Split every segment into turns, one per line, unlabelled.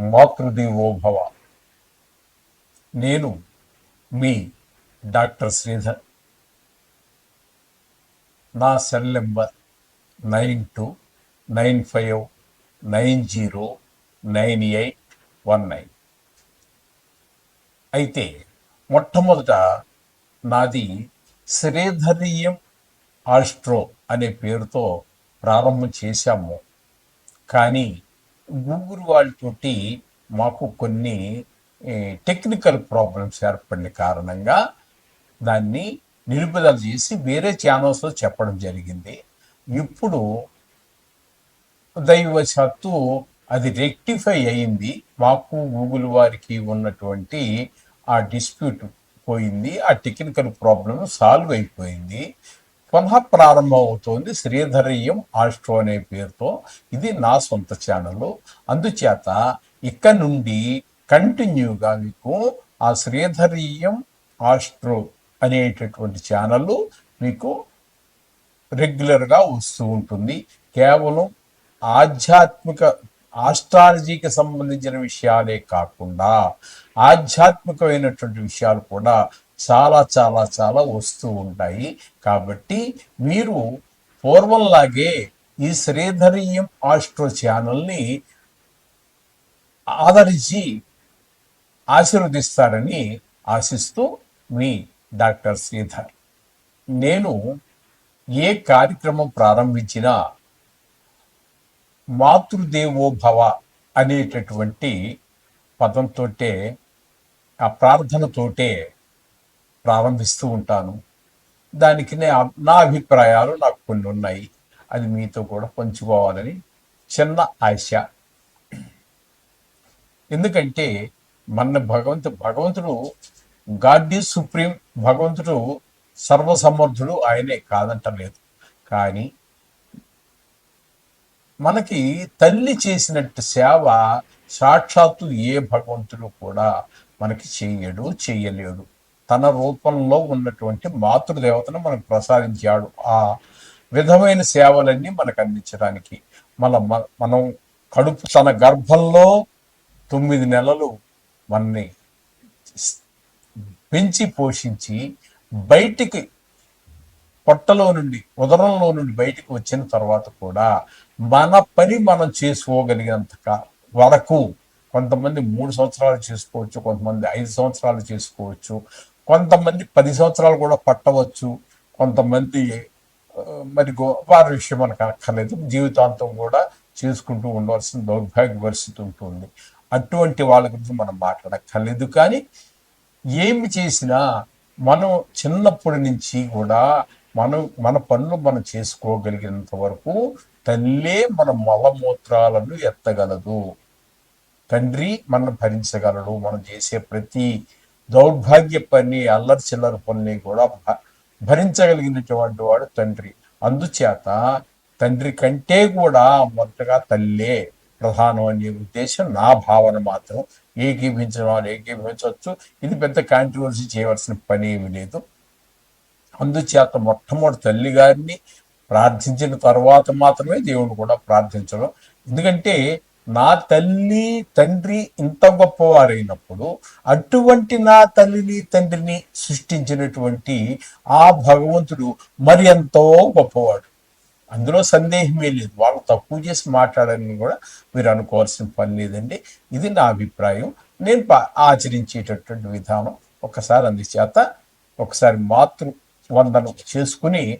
మాతృదేవోభవ. నేను మీ డాక్టర్ శ్రీధర్. నా cell number nine two nine five nine zero nine eight one nine. అయితే మొట్టమొదట నాది శ్రీధరీయం ఆస్ట్రో అనే పేరుతో ప్రారంభం చేశాము. కానీ గూగుల్ వాళ్ళతోటి మాకు కొన్ని టెక్నికల్ ప్రాబ్లమ్స్ ఏర్పడిన కారణంగా దాన్ని నిలుపుదల చేసి వేరే ఛానల్స్లో చెప్పడం జరిగింది. ఇప్పుడు దైవశాత్తు అది రెక్టిఫై అయింది. మాకు గూగుల్ వారికి ఉన్నటువంటి ఆ డిస్ప్యూట్ పోయింది. ఆ టెక్నికల్ ప్రాబ్లం సాల్వ్ అయిపోయింది. పునః ప్రారంభం శ్రీధరీయం ఆస్ట్రో అనే పేరుతో. ఇది నా సొంత ఛానల్. అందుచేత ఇక్కడ నుండి కంటిన్యూగా మీకు ఆ శ్రీధరీయం ఆస్ట్రో అనేటటువంటి ఛానల్ మీకు రెగ్యులర్గా వస్తూ ఉంటుంది. కేవలం ఆధ్యాత్మిక ఆస్ట్రాలజీకి సంబంధించిన విషయాలే కాకుండా ఆధ్యాత్మికమైనటువంటి విషయాలు కూడా చాలా చాలా చాలా వస్తూ ఉంటాయి. కాబట్టి మీరు పూర్వంలాగే ఈ శ్రీధరీయం ఆస్ట్రో ఛానల్ని ఆదరించి ఆశీర్వదిస్తారని ఆశిస్తూ మీ డాక్టర్ శ్రీధర్. నేను ఏ కార్యక్రమం ప్రారంభించినా మాతృదేవో భవ అనేటటువంటి పదంతోటే ఆ ప్రార్థనతోటే ప్రారంభిస్తూ ఉంటాను. దానికి నే నా అభిప్రాయాలు నాకు కొన్ని ఉన్నాయి. అది మీతో కూడా పంచుకోవాలని చిన్న ఆశ. ఎందుకంటే మన భగవంతు భగవంతుడు గాడ్ ఈజ్ సుప్రీం భగవంతుడు సర్వసమర్థుడు ఆయనే కాదంటలేదు. కానీ మనకి తల్లి చేసినట్టు సేవ సాక్షాత్తు ఏ భగవంతుడు కూడా మనకి చేయడు చేయలేడు. తన రూపంలో ఉన్నటువంటి మాతృదేవతను మనకు ప్రసాదించాడు. ఆ విధమైన సేవలన్నీ మనకు అందించడానికి. మన మనం కడుపు తన గర్భంలో తొమ్మిది నెలలు మనని పెంచి పోషించి బయటికి పొట్టలో నుండి ఉదరంలో నుండి బయటికి వచ్చిన తర్వాత కూడా మన పని మనం చేసుకోగలిగినంత వరకు కొంతమంది మూడు సంవత్సరాలు చేసుకోవచ్చు కొంతమంది ఐదు సంవత్సరాలు చేసుకోవచ్చు కొంతమంది పది సంవత్సరాలు కూడా పట్టవచ్చు కొంతమంది మరి వారి విషయం మనకు అక్కర్లేదు. జీవితాంతం కూడా చేసుకుంటూ ఉండవలసిన దౌర్భాగ్య పరిస్థితి ఉంటుంది. అటువంటి వాళ్ళ గురించి మనం మాట్లాడక్కర్లేదు. కానీ ఏమి చేసినా మనం చిన్నప్పటి నుంచి కూడా మనం మన పనులు మనం చేసుకోగలిగినంత వరకు తల్లే మన మలమూత్రాలను ఎత్తగలదు. తండ్రి మనం భరించగలడు. మనం చేసే ప్రతి దౌర్భాగ్య పని అల్లరి చిల్లర పని కూడా భరించగలిగినటువంటి వాడు తండ్రి. అందుచేత తండ్రి కంటే కూడా మొదటగా తల్లే. ప్రధానం అనే ఉద్దేశం నా భావన మాత్రం ఏకీభించడం వాళ్ళు ఏకీభించవచ్చు. ఇది పెద్ద కాంట్రవర్సీ చేయవలసిన పని ఏమి లేదు. అందుచేత మొట్టమొదటి తల్లి గారిని ప్రార్థించిన తర్వాత మాత్రమే దేవుడు కూడా ప్రార్థించడం. ఎందుకంటే నా తల్లి తండ్రి ఇంత గొప్పవారైనప్పుడు అటువంటి నా తల్లిని తండ్రిని సృష్టించినటువంటి ఆ భగవంతుడు మరి ఎంతో గొప్పవాడు. అందులో సందేహమే లేదు. వాళ్ళు తక్కువ చేసి మాట్లాడాలని కూడా మీరు అనుకోవాల్సిన పని లేదండి. ఇది నా అభిప్రాయం. నేను ఆచరించేటటువంటి విధానం ఒకసారి అందుచేత ఒకసారి మాతృ వందనం చేసుకుని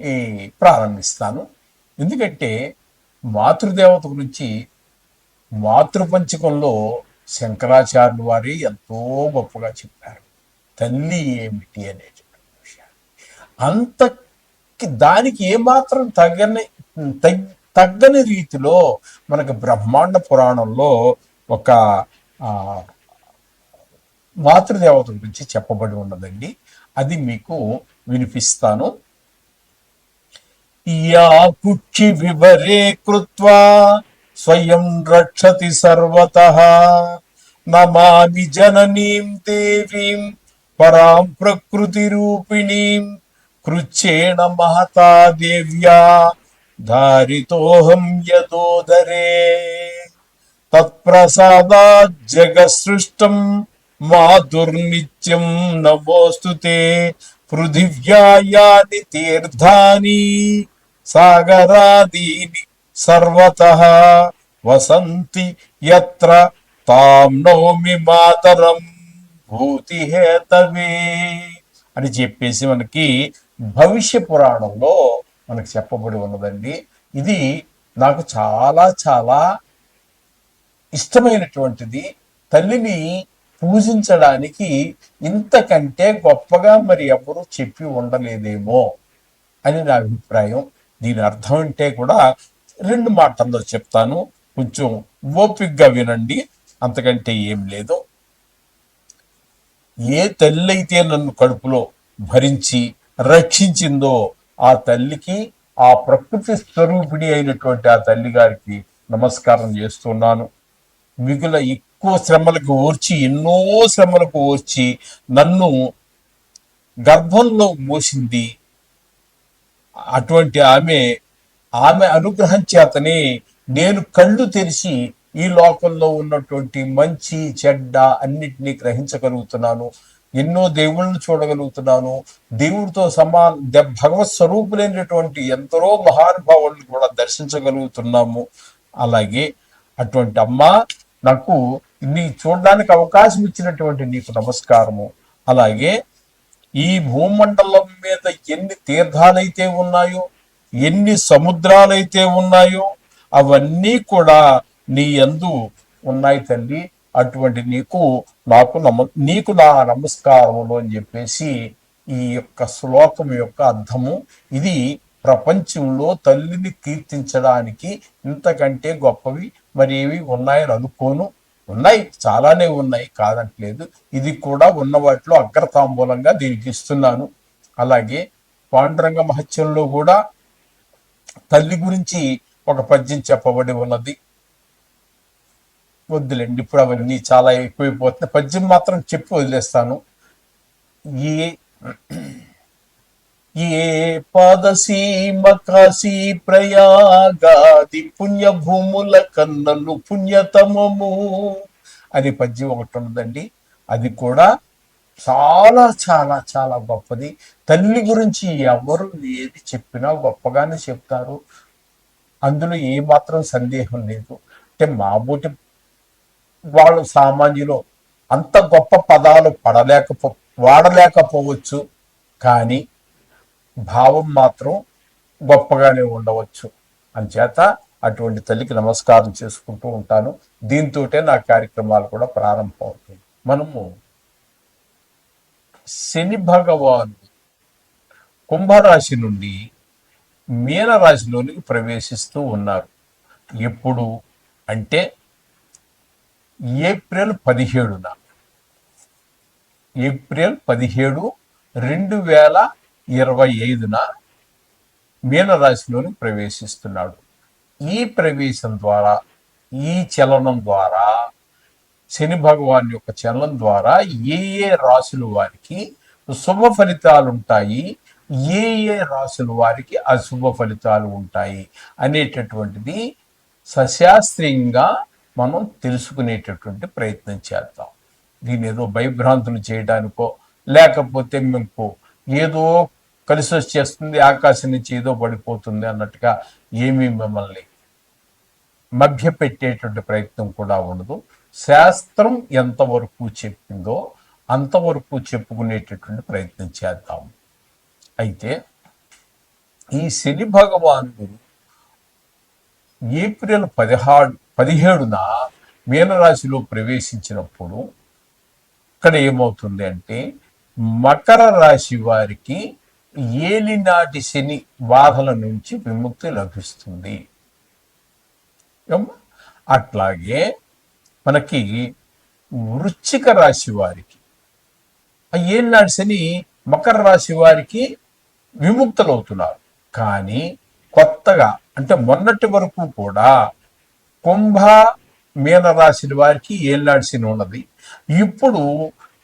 ఈ ప్రారంభిస్తాను. ఎందుకంటే మాతృదేవత గురించి మాతృపంచకంలో శంకరాచార్యులు వారి ఎంతో గొప్పగా చెప్పారు. తల్లి ఏమిటి అనేటువంటి విషయాన్ని. అంత దానికి ఏమాత్రం తగ్గని తగ్గని రీతిలో మనకు బ్రహ్మాండ పురాణంలో ఒక మాతృదేవత గురించి చెప్పబడి ఉన్నదండి. అది మీకు వినిపిస్తాను. యా కుక్షి వివరే కృత్వా स्वयं रक्षति सर्वतः। नमामि जननीं देवीं, परां प्रकृतिरूपिणीं। कृच्छेण महता देव्या, धारितोऽहं यदोदरे। तत्प्रसादाज्जगसृष्टं मातुर्नित्यं नमोऽस्तु ते। पृथिव्या यानि तीर्थानि, सागरादीनि సర్వత వసంతి యత్ర తాం నోమి మాతరం భూతి హేతవే అని చెప్పేసి మనకి భవిష్య పురాణంలో మనకు చెప్పబడి ఉన్నదండి. ఇది నాకు చాలా చాలా ఇష్టమైనటువంటిది. తల్లిని పూజించడానికి ఇంతకంటే గొప్పగా మరి ఎవరు చెప్పి ఉండలేదేమో అని నా అభిప్రాయం. దీని అర్థం అంటే కూడా రెండు మాటల్లో చెప్తాను. కొంచెం ఓపిక్గా వినండి. అంతకంటే ఏం లేదు. ఏ తల్లి అయితే నన్ను కడుపులో భరించి రక్షించిందో ఆ తల్లికి ఆ ప్రకృతి స్వరూపిణి అయినటువంటి ఆ తల్లి గారికి నమస్కారం చేస్తున్నాను. మిగుల ఎక్కువ శ్రమలకు ఓర్చి ఎన్నో శ్రమలకు ఓర్చి నన్ను గర్భంలో మోసింది. అటువంటి ఆమె ఆమె అనుగ్రహం చేతనే నేను కళ్ళు తెరిచి ఈ లోకంలో ఉన్నటువంటి మంచి చెడ్డ అన్నిటినీ గ్రహించగలుగుతున్నాను. ఎన్నో దేవుళ్ళను చూడగలుగుతున్నాను. దేవుడితో సమా భగవత్ స్వరూపులైనటువంటి ఎందరో మహానుభావులను కూడా దర్శించగలుగుతున్నాము. అలాగే అటువంటి అమ్మ నాకు నీ చూడడానికి అవకాశం ఇచ్చినటువంటి నీకు నమస్కారము. అలాగే ఈ భూమండలం మీద ఎన్ని తీర్థాలైతే ఉన్నాయో ఎన్ని సముద్రాలైతే ఉన్నాయో అవన్నీ కూడా నీ యందు ఉన్నాయి తల్లి. అటువంటి నీకు నాకు నమ నీకు నా నమస్కారములు అని చెప్పేసి ఈ యొక్క శ్లోకం యొక్క అర్థము. ఇది ప్రపంచంలో తల్లిని కీర్తించడానికి ఇంతకంటే గొప్పవి మరి ఏవి ఉన్నాయని అనుకోను. ఉన్నాయి చాలానే ఉన్నాయి కాదట్లేదు ఇది కూడా ఉన్న వాటిలో అగ్రతాంబూలంగా దీనికి ఇస్తున్నాను. అలాగే పాండురంగ మహత్యంలో కూడా తల్లి గురించి ఒక పద్యం చెప్పబడి ఉన్నది. వద్దులేండి ఇప్పుడు అవన్నీ చాలా ఎక్కువైపోతున్నాయి. పద్యం మాత్రం చెప్పి వదిలేస్తాను. ఏ ఏ పాదసీమ కాశీ ప్రయాగాది పుణ్యభూముల కన్నలు పుణ్యతమము అని పద్యం ఒకటి ఉన్నదండి. అది కూడా చాలా చాలా చాలా గొప్పది. తల్లి గురించి ఎవరు ఏది చెప్పినా గొప్పగానే చెప్తారు. అందులో ఏ మాత్రం సందేహం లేదు. అంటే మాబూటి వాళ్ళు సామాన్యులు అంత గొప్ప పదాలు పడలేకపో వాడలేకపోవచ్చు. కానీ భావం మాత్రం గొప్పగానే ఉండవచ్చు. అంచేత అటువంటి తల్లికి నమస్కారం చేసుకుంటూ ఉంటాను. దీంతోటే నా కార్యక్రమాలు కూడా ప్రారంభం అవుతాయి మనము శని భగవాను కుంభరాశి నుండి మీనరాశిలోనికి ప్రవేశిస్తూ ఉన్నారు. ఎప్పుడు? అంటే ఏప్రిల్ పదిహేడున. ఏప్రిల్ పదిహేడు రెండు వేల ఇరవై ఐదున మీనరాశిలోని ప్రవేశిస్తున్నాడు. ఈ ప్రవేశం ద్వారా ఈ చలనం ద్వారా శని భగవాన్ యొక్క చలనం ద్వారా ఏ ఏ రాశుల వారికి శుభ ఫలితాలు ఉంటాయి ఏ ఏ రాశుల వారికి అశుభ ఫలితాలు ఉంటాయి అనేటటువంటిది సశాస్త్రీయంగా మనం తెలుసుకునేటటువంటి ప్రయత్నం చేద్దాం. దీని ఏదో భయభ్రాంతులు చేయడానికో లేకపోతే మీకు ఏదో కలిసి వచ్చేస్తుంది ఆకాశం నుంచి ఏదో పడిపోతుంది అన్నట్టుగా ఏమీ మిమ్మల్ని మభ్యపెట్టేటువంటి ప్రయత్నం కూడా ఉండదు. శాస్త్రం ఎంతవరకు చెప్పిందో అంతవరకు చెప్పుకునేటటువంటి ప్రయత్నం చేద్దాం. అయితే ఈ శని భగవానుడు ఏప్రిల్ పదిహాడు పదిహేడున మీనరాశిలో ప్రవేశించినప్పుడు ఇక్కడ ఏమవుతుంది అంటే మకర రాశి వారికి ఏలినాటి శని బాధల నుంచి విముక్తి లభిస్తుంది. అట్లాగే మనకి వృశ్చిక రాశి వారికి ఆ శని మకర రాశి వారికి విముక్తులవుతున్నారు. కానీ కొత్తగా అంటే మొన్నటి వరకు కూడా కుంభ మీన రాశి వారికి ఏనాడు శని ఉన్నది. ఇప్పుడు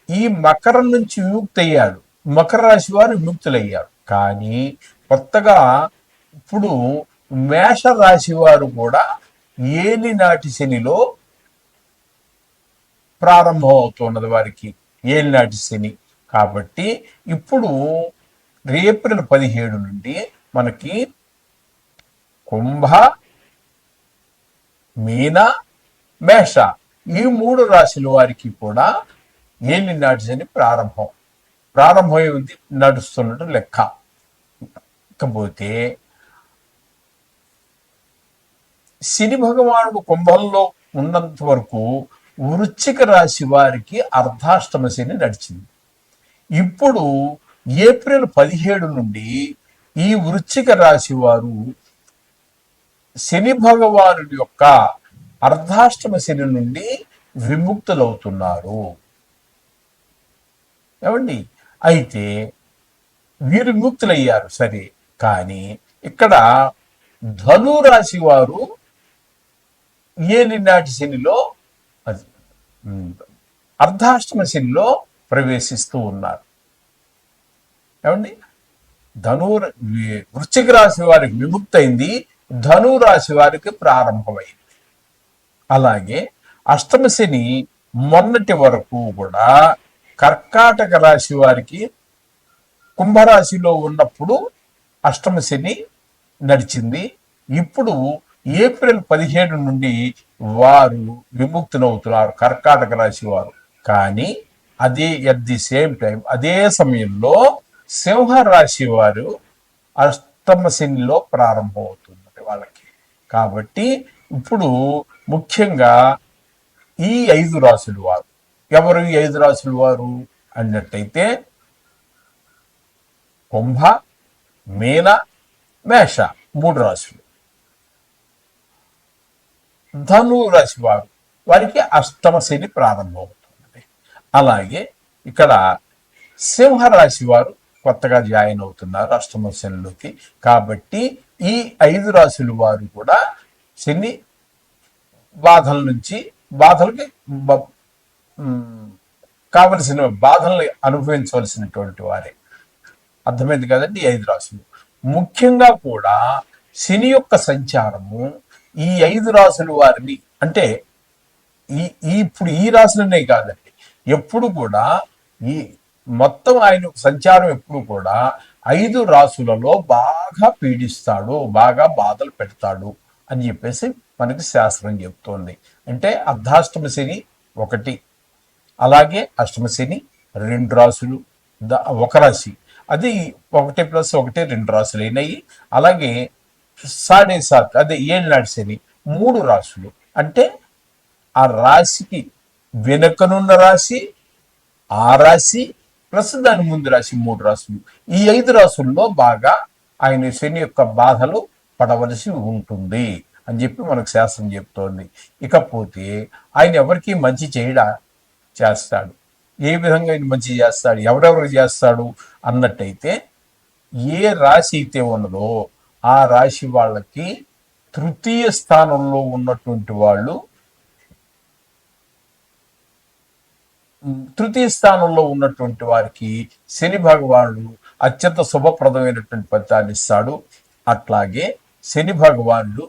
ఈ మకరం నుంచి విముక్తి అయ్యాడు మకర రాశి వారు విముక్తులయ్యారు. కానీ కొత్తగా ఇప్పుడు మేష రాశి వారు కూడా ఏలినాటి శనిలో ప్రారంభం అవుతున్నది వారికి. ఏలినాటి శని. కాబట్టి ఇప్పుడు ఏప్రిల్ పదిహేడు నుండి మనకి కుంభ మీన మేష ఈ మూడు రాశుల వారికి కూడా ఏలి నాటి శని ప్రారంభం. ప్రారంభమై ఉంది నడుస్తున్నట్టు లెక్క. ఇకపోతే శని భగవానుడు కుంభంలో ఉన్నంత వరకు వృశ్చిక రాశి వారికి అర్ధాష్టమ శని నడిచింది. ఇప్పుడు ఏప్రిల్ పదిహేడు నుండి ఈ వృశ్చిక రాశి వారు శని భగవానుడి యొక్క అర్ధాష్టమ శని నుండి విముక్తులవుతున్నారు. ఏమండి? అయితే వీరు విముక్తులయ్యారు సరే. కానీ ఇక్కడ ధనురాశి వారు ఏలినాటి శనిలో అర్ధాష్టమ శనిలో ప్రవేశిస్తూ ఉన్నారు. ఏమండి? ధను వృశ్చిక రాశి వారికి విముక్తయింది ధను రాశి వారికి ప్రారంభమైంది. అలాగే అష్టమ శని మొన్నటి వరకు కూడా కర్కాటక రాశి వారికి కుంభరాశిలో ఉన్నప్పుడు అష్టమ శని నడిచింది. ఇప్పుడు ఏప్రిల్ పదిహేడు నుండి వారు విముక్తులవుతున్నారు కర్కాటక రాశి వారు. కానీ అదే ఎట్ ది సేమ్ టైం అదే సమయంలో సింహ రాశి వారు అష్టమ శనిలో అవుతుంది వాళ్ళకి. కాబట్టి ఇప్పుడు ముఖ్యంగా ఈ ఐదు రాశులు వారు. ఎవరు ఈ ఐదు రాశులు వారు? అన్నట్టయితే కుంభ మీన మేష మూడు రాశులు. ధను రాశి వారు వారికి అష్టమ శని ప్రారంభమవుతుంది అలాగే ఇక్కడ సింహరాశి వారు కొత్తగా జాయిన్ అవుతున్నారు అష్టమ శనిలోకి. కాబట్టి ఈ ఐదు రాశుల వారు కూడా శని బాధల నుంచి బాధలకి కావలసిన బాధల్ని అనుభవించవలసినటువంటి వారే. అర్థమైంది కదండి ఐదు రాశులు. ముఖ్యంగా కూడా శని యొక్క సంచారము ఈ ఐదు రాసుల వారిని అంటే ఈ ఈ ఇప్పుడు ఈ రాసులనే కాదండి. ఎప్పుడు కూడా ఈ మొత్తం ఆయన సంచారం ఎప్పుడు కూడా ఐదు రాసులలో బాగా పీడిస్తాడు బాగా బాధలు పెడతాడు అని చెప్పేసి మనకి శాస్త్రం చెప్తోంది. అంటే అర్ధాష్టమ శని ఒకటి అలాగే అష్టమ శని రెండు రాసులు ద- ఒక రాశి. అది ఒకటి ప్లస్ ఒకటి రెండు రాసులు అయినాయి అలాగే సాడేసాక్ అదే ఏళ్ళనాడు శని మూడు రాసులు. అంటే ఆ రాశికి వెనుకనున్న రాశి ఆ రాశి ప్లస్ దాని ముందు రాశి మూడు రాశులు ఈ ఐదు రాసుల్లో బాగా ఆయన శని యొక్క బాధలు పడవలసి ఉంటుంది అని చెప్పి మనకు శాస్త్రం చెప్తోంది. ఇకపోతే ఆయన ఎవరికి మంచి చేయడా? చేస్తాడు. ఏ విధంగా ఆయన మంచి చేస్తాడు? ఎవరెవరు చేస్తాడు? అన్నట్టయితే ఏ రాశి అయితే ఉన్నదో ఆ రాశి వాళ్ళకి తృతీయ స్థానంలో ఉన్నటువంటి వాళ్ళు తృతీయ స్థానంలో ఉన్నటువంటి వారికి శని భగవానుడు అత్యంత శుభప్రదమైనటువంటి ఫలితాన్ని ఇస్తాడు. అట్లాగే శని భగవానుడు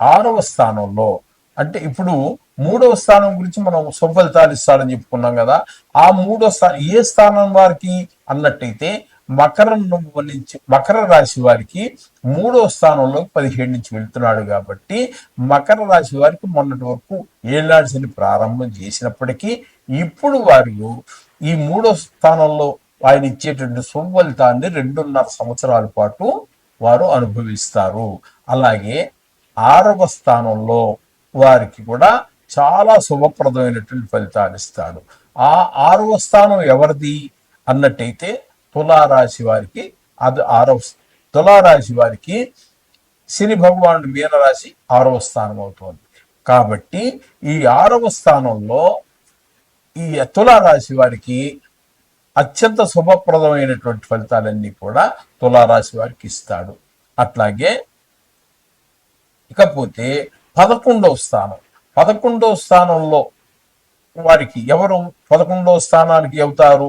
ఆరవ స్థానంలో అంటే ఇప్పుడు మూడవ స్థానం గురించి మనం శుభఫలితాలు ఇస్తాడని చెప్పుకున్నాం కదా ఆ మూడో స్థానం ఏ స్థానం వారికి అన్నట్టయితే మకరం నుంచి మకర రాశి వారికి మూడో స్థానంలో పదిహేడు నుంచి వెళ్తున్నాడు కాబట్టి మకర రాశి వారికి మొన్నటి వరకు ఏలాడ్సిని ప్రారంభం చేసినప్పటికీ ఇప్పుడు వారు ఈ మూడో స్థానంలో ఆయన ఇచ్చేటువంటి శుభఫలితాన్ని రెండున్నర సంవత్సరాల పాటు వారు అనుభవిస్తారు. అలాగే ఆరవ స్థానంలో వారికి కూడా చాలా శుభప్రదమైనటువంటి ఫలితాలు ఇస్తాడు. ఆ ఆరవ స్థానం ఎవరిది? అన్నట్టయితే తులారాశి వారికి అది ఆరవ తులారాశి వారికి శని భగవానుడు మీనరాశి ఆరవ స్థానం అవుతుంది. కాబట్టి ఈ ఆరవ స్థానంలో ఈ తులారాశి వారికి అత్యంత శుభప్రదమైనటువంటి ఫలితాలన్నీ కూడా తులారాశి వారికి ఇస్తాడు. అట్లాగే ఇకపోతే పదకొండవ స్థానం పదకొండవ స్థానంలో వారికి ఎవరు పదకొండవ స్థానానికి అవుతారు?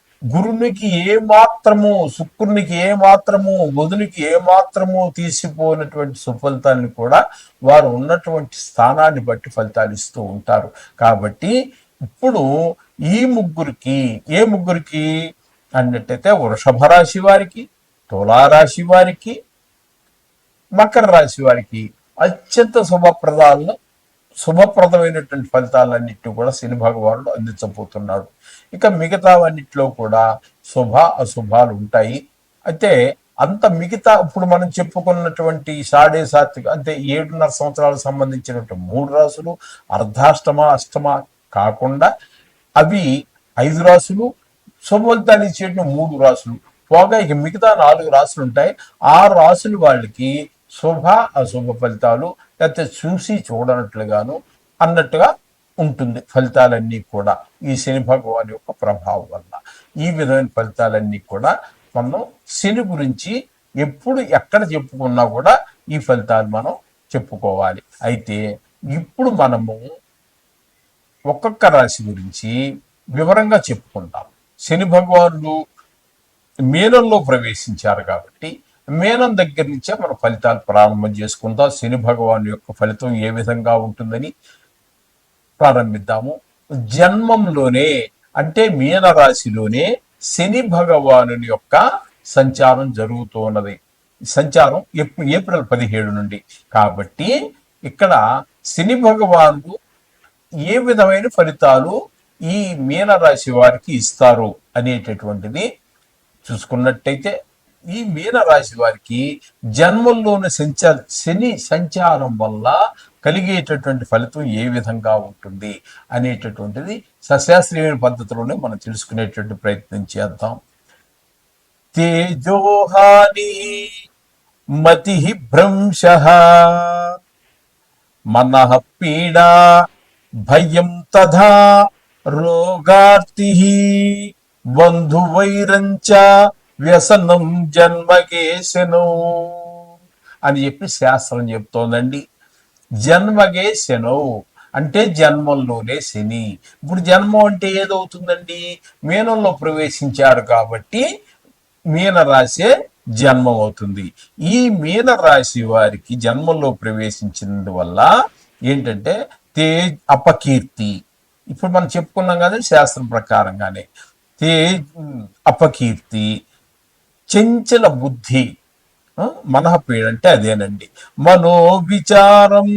గురునికి ఏ మాత్రము శుక్రునికి ఏ మాత్రము బుధునికి ఏ మాత్రము తీసిపోయినటువంటి సుఫలితాన్ని కూడా వారు ఉన్నటువంటి స్థానాన్ని బట్టి ఫలితాలు ఇస్తూ ఉంటారు. కాబట్టి ఇప్పుడు ఈ ముగ్గురికి ఏ ముగ్గురికి అన్నట్టయితే వృషభ రాశి వారికి తులారాశి వారికి మకర రాశి వారికి అత్యంత శుభప్రదాలను శుభప్రదమైనటువంటి ఫలితాలన్నింటినీ కూడా శని భగవానుడు అందించబోతున్నాడు. ఇక మిగతావన్నిటిలో కూడా శుభ అశుభాలు ఉంటాయి. అయితే అంత మిగతా ఇప్పుడు మనం చెప్పుకున్నటువంటి సాడే సాత్విక అంటే ఏడున్నర సంవత్సరాలకు సంబంధించినటువంటి మూడు రాసులు అర్ధాష్టమ అష్టమ కాకుండా అవి ఐదు రాసులు శుభఫలితాలు ఇచ్చేటువంటి మూడు రాసులు. పోగా ఇక మిగతా నాలుగు రాసులు ఉంటాయి. ఆ రాసులు వాళ్ళకి శుభ అశుభ ఫలితాలు లేకపోతే చూసి చూడనట్లుగాను అన్నట్టుగా ఉంటుంది ఫలితాలన్నీ కూడా ఈ శని భగవాన్ యొక్క ప్రభావం వల్ల ఈ విధమైన ఫలితాలన్నీ కూడా మనం శని గురించి ఎప్పుడు ఎక్కడ చెప్పుకున్నా కూడా ఈ ఫలితాలు మనం చెప్పుకోవాలి. అయితే ఇప్పుడు మనము ఒక్కొక్క రాశి గురించి వివరంగా చెప్పుకుంటాం శని భగవానుడు మీనంలో ప్రవేశించారు కాబట్టి మేనం దగ్గర నుంచే మన ఫలితాలు ప్రారంభం చేసుకుందాం. శని భగవాన్ యొక్క ఫలితం ఏ విధంగా ఉంటుందని ప్రారంభిద్దాము. జన్మంలోనే అంటే మీన రాశిలోనే శని భగవాను యొక్క సంచారం జరుగుతున్నది. సంచారం ఏప్రిల్ పదిహేడు నుండి. కాబట్టి ఇక్కడ శని భగవానుడు ఏ విధమైన ఫలితాలు ఈ మీన రాశి వారికి ఇస్తారు అనేటటువంటిది చూసుకున్నట్టయితే ఈ మీన రాశి వారికి జన్మల్లోని సంచార శని సంచారం వల్ల కలిగేటటువంటి ఫలితం ఏ విధంగా ఉంటుంది అనేటటువంటిది సశాస్త్రీయమైన పద్ధతిలోనే మనం తెలుసుకునేటువంటి ప్రయత్నం చేద్దాం. తేజోహాని మతి భ్రంశ మన పీడా భయం తథా రోగార్తి బంధువైరంచ వ్యసనం జన్మగేశను అని చెప్పి శాస్త్రం చెప్తోందండి. జన్మగేశను అంటే జన్మంలోనే శని. ఇప్పుడు జన్మం అంటే ఏదవుతుందండి? మీనంలో ప్రవేశించారు కాబట్టి మీన రాసే జన్మం అవుతుంది ఈ మీన రాశి వారికి జన్మంలో ప్రవేశించినందువల్ల ఏంటంటే తే అపకీర్తి. ఇప్పుడు మనం చెప్పుకున్నాం కదా శాస్త్రం ప్రకారంగానే. తే అపకీర్తి చెంచల బుద్ధి. మనహపీడ అంటే అదేనండి. మనోవిచారం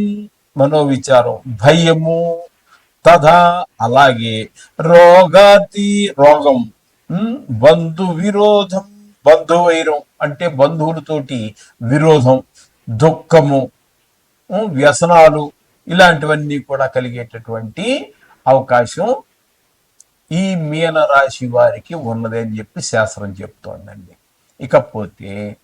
మనోవిచారం భయము తదా అలాగే రోగాతి రోగం బంధు విరోధం బంధువైరం అంటే బంధువులతోటి విరోధం దుఃఖము వ్యసనాలు ఇలాంటివన్నీ కూడా కలిగేటటువంటి అవకాశం ఈ మీన రాశి వారికి ఉన్నదని చెప్పి శాస్త్రం చెప్తోందండి. ఇకపోతే